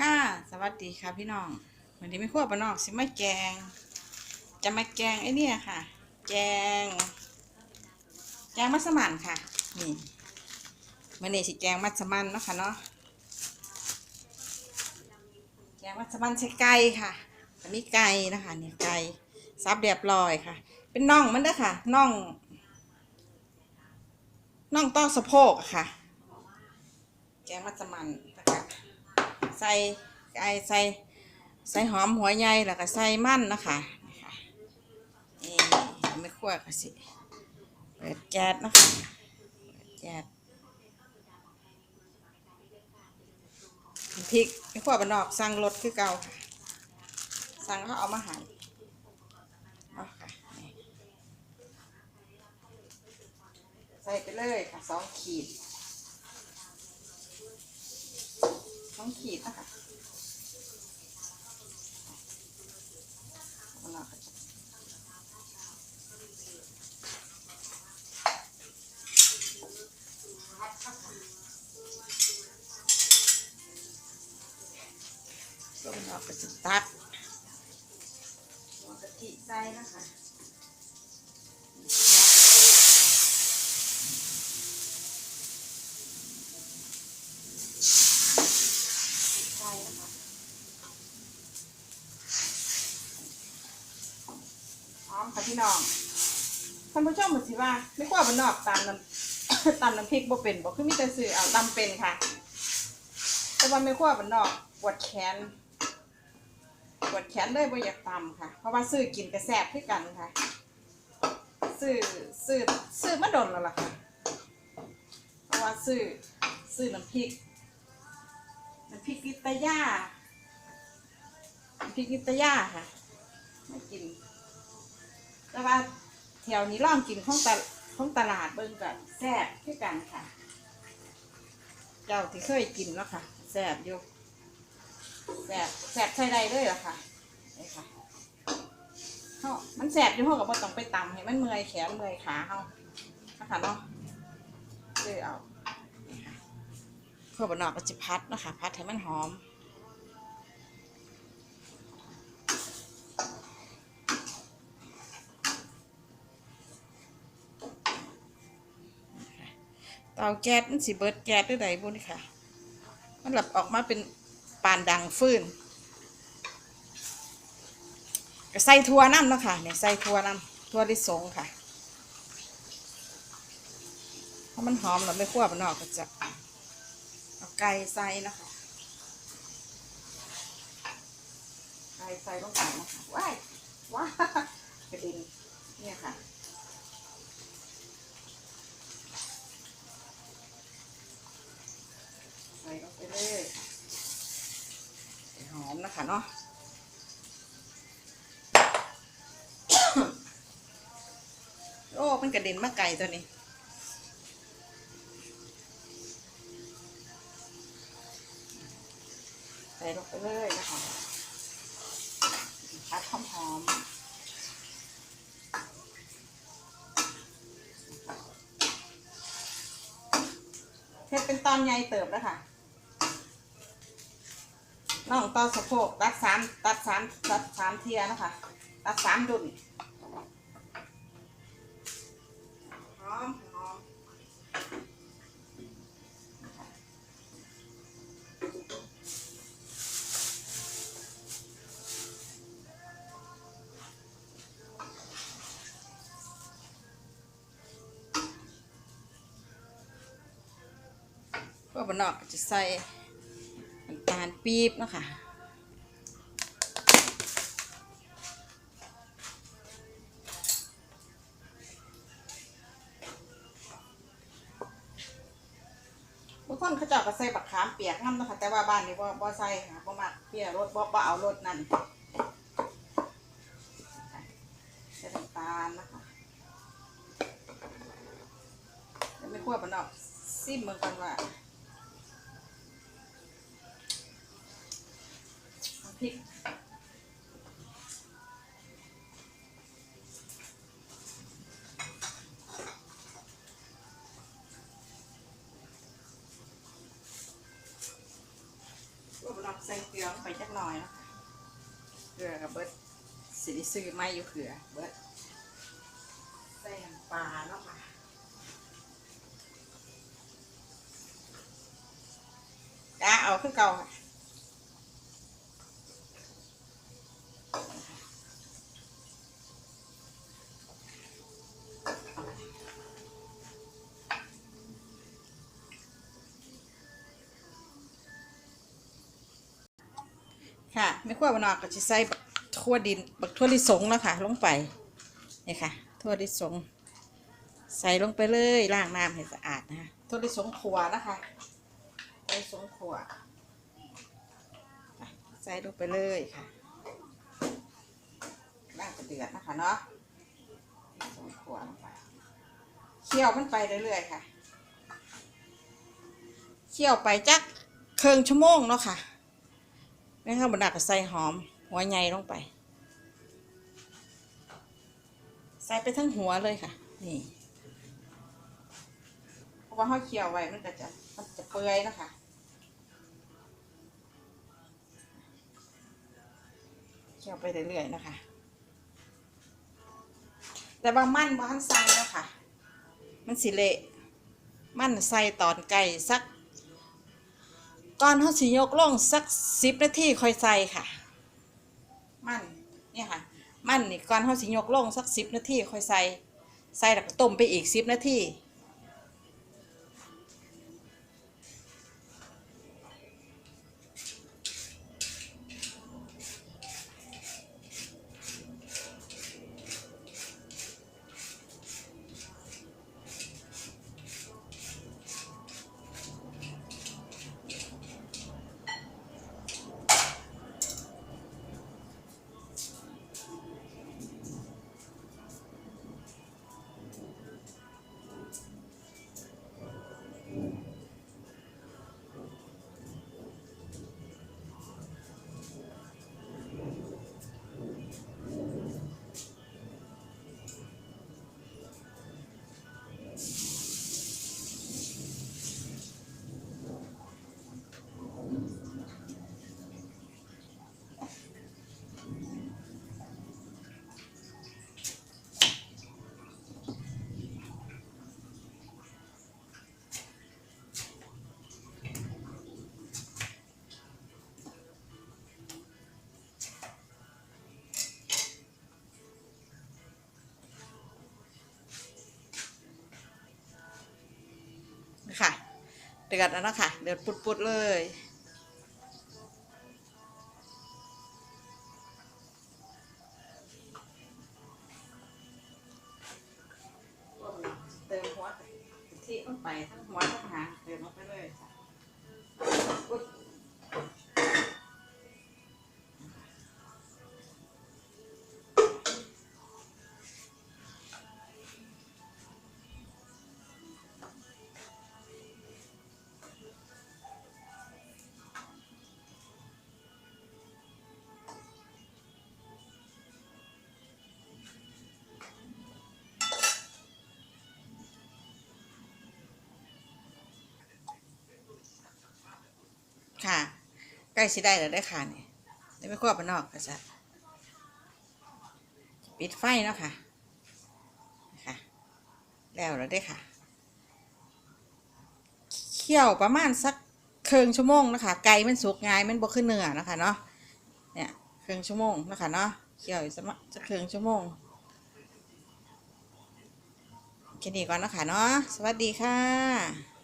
ค่ะ สวัสดีค่ะพี่น้องวันนี้ไม่ขั้วปนอกสิมาแกง จะมาแกงไอ้เนี่ยค่ะ แกง แกงมัสมั่นค่ะ นี่มันนี่สิแกงมัสมั่นเนาะค่ะเนาะ แกงมัสมั่นใช้ไก่ค่ะอันนี้ไก่นะคะเนี่ยไก่ซับเรียบร้อยค่ะ เป็นน่องมันเด้อค่ะน่องน่องต้อสะโพกค่ะ แกงมัสมั่น ใส่ไก่ใส่ใส่หอมหัวใหญ่แล้วก็ใส่มันนะคะนี่ไม่คั่วก็สิเปิดแก๊สนะคะเปิดแก๊สพริกไม่คั่วบานนอกสั่งรสคือเก่าค่ะสั่งเขาเอามาใหายเอาค่ะนี่ใส่ไปเลยค่ะสองขีด องขีดนะคะเอาละค่ะก็เราก็จะตัดหัวกะทิใส่นะคะใส่นะคะ พร้อม ค่ะพี่น้องท่านผู้ชมมาสิว่าไม่กว่าบนนอกตามน้ำตามน้ำพริกบ่เป็นบ่คือมีแต่ซื้อเอาตำเป็นค่ะ แต่ว่าไม่กว่าบนนอกปวดแขนปวดแขนเลยบ่อยากตำค่ะ เพราะว่าซื้อกินกระแสบคือกันค่ะ ซื้อซื้อซื้อมาดนแล้วล่ะค่ะเพราะว่าซื้อซื้อน้ำพริกน้ำพริกกิตยาน้ำพริกกิตยาค่ะไม่กิน แต่ว่าแถวนี้ล่องกินของตลของตลาดเบิ่งกันแซ่บคือกันค่ะ เจ้าที่เคยกินแล้วค่ะแซ่บอยู่แซ่บแซ่บใช่ใดเลยเหรอค่ะนี่ค่ะเฮามันแซ่บอยู่ห้องกับว่าต้องไปตำให้มันเมื่อยแขนเมื่อยขาเฮานะคะเนาะเลยเอานี่ค่ะเพื่อบนอกก็จะพัดนะคะพัดให้มันหอม เตาแก๊สมันสิเบิดแก๊สด้วยใดบุนี่ค่ะ มันหลับออกมาเป็นปานดังฟืนใส่ทัวน้ำเนาะค่ะเนี่ยใส่ทัวน้ำทัวลิสงค่ะเพราะมันหอมเราไม่คั่วมันออกก็จะเอาไก่ใส่นะคะไก่ใส่ลงไปนะคะว้ายว้ายกระดิ่งเนี่ยค่ะ ใส่ลงไปเลยให้หอม นะคะเนาะโอ้มันกระเด็นมาไก่ตัวนี้ใส่ลงไปเลยนะคะพัดหอมหอมๆเทศเป็นตอนใหญ่เติบแล้วค่ะ น้องต่อสะโพกตัดสามตัดสามตัดสามเทียนะคะ ตัดสามดุนหอมหอมก็บนอกจะใส่ ตาลปี๊บเนาะคะบางคนเขาเจ้าก็ใส่บักขามเปียกน้ำเนาะคะ แต่ว่าบ้านนี้บ่บ่ใส่ค่ะบ่มักเปียรสบ่บ่เอารสนั่นใส่น้ำตาลนะคะเดี๋ยวไม่คั่วปนนอกซิมเมืองกันว่า น้ำพริกว่าเราใส่เกลือลงไปจักหน่อยเนาะค่ะเกลือกับเบิดสิได้ซื้อไม่อยู่เขือเบิดใส่น้ำปลาเนาะค่ะจ้าเอาขึ้นเก่าค่ะ ค่ะไม่ขั้วบานอกก็จะใส่บักทั่วดินบักทั่วลิสงแล้วค่ะ ลงไปนี่ค่ะทั่วลิสง ใส่ลงไปเลยล้างน้ำให้สะอาดนะคะทั่วลิสงขัวนะคะทั่วลิสงขัวอะใส่ลงไปเลยค่ะล้างกระเดือดนะคะเนาะลิสงขัวลงไปเคี่ยวมันไปเรื่อยๆค่ะเคี่ยวไปจักครึ่งชั่วโมงเนาะค่ะ แม่ข้าวบดนักก็ใส่หอม หัวใหญ่ลงไป ใส่ไปทั้งหัวเลยค่ะ นี่เพราะว่าเขาเคี่ยวไว้มันก็จะมันจะเปื่อยนะคะเคี่ยวไปเรื่อยๆนะคะ แต่บางมันบางใส่นะคะมันสิเละมันใส่ตอนไก่สัก ก่อนเขาสิยกลงสักสิบนาทีค่อยใส่ค่ะ มันเนี่ยค่ะ มันนี่ก่อนเขาสิยกลงสักสิบนาทีค่อยใส่ ใส่แล้วก็ต้มไปอีกสิบนาที เดือดแล้วนะค่ะเดือดปุดๆเลยเติมหัวที่ลงไปทั้งหัวทั้งหางเติมลงไปเลยค่ะ ค่ะ ใกล้สิได้แล้วได้ค่ะนี่ได้ไม่ควบไปนอกก็จะปิดไฟเนาะค่ะค่ะแล้วแล้วได้ค่ะ เคี่ยวประมาณสักเครึ่งชั่วโมงนะคะ ไก่มันสุกง่ายมันบ่ขึ้นเนื้อนะคะเนาะ เนี่ยเครึ่งชั่วโมงนะคะเนาะ เคี่ยวอีกสักมะสักครึ่งชั่วโมงแค่นี้ก่อนนะคะเนาะ สวัสดีค่ะ